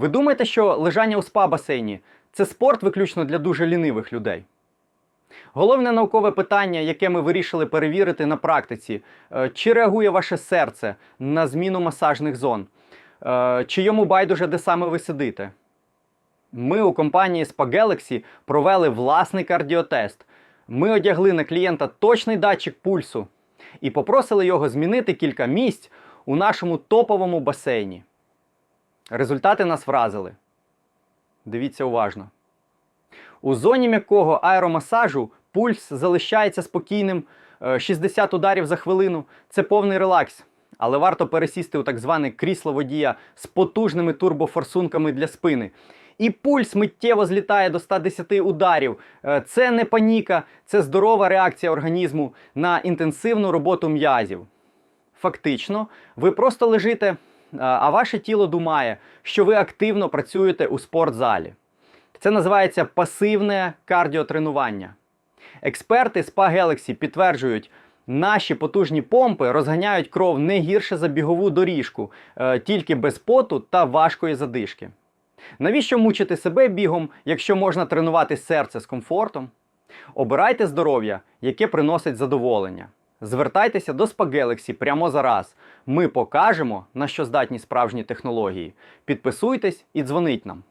Ви думаєте, що лежання у спа-басейні це спорт виключно для дуже лінивих людей? Головне наукове питання, яке ми вирішили перевірити на практиці, е, чи реагує ваше серце на зміну масажних зон, Е, чи йому байдуже, де саме ви сидите. Ми у компанії Spa Galaxy провели власний кардіотест. Ми одягли на клієнта точний датчик пульсу і попросили його змінити кілька місць у нашому топовому басейні. Результати нас вразили. Дивіться уважно. У зоні м'якого аеромасажу пульс залишається спокійним е, 60 ударів за хвилину. Це повний релакс. Але варто пересісти у так зване крісло водія з потужними турбофорсунками для спини. І пульс миттєво злітає до 110 ударів. Е, Це не паніка, це здорова реакція організму на інтенсивну роботу м'язів. Фактично, ви просто лежите, е, а ваше тіло думає, що ви активно працюєте у спортзалі. Це називається пасивне кардіотренування. Експерти Spa Galaxy підтверджують, наші потужні помпи розганяють кров не гірше за бігову доріжку, е, тільки без поту та важкої задишки. Навіщо мучити себе бігом, якщо можна тренувати серце з комфортом? Обирайте здоров'я, яке приносить задоволення. Звертайтеся до Galaxy прямо зараз. Ми покажемо, на що здатні справжні технології. Підписуйтесь і дзвоніть нам.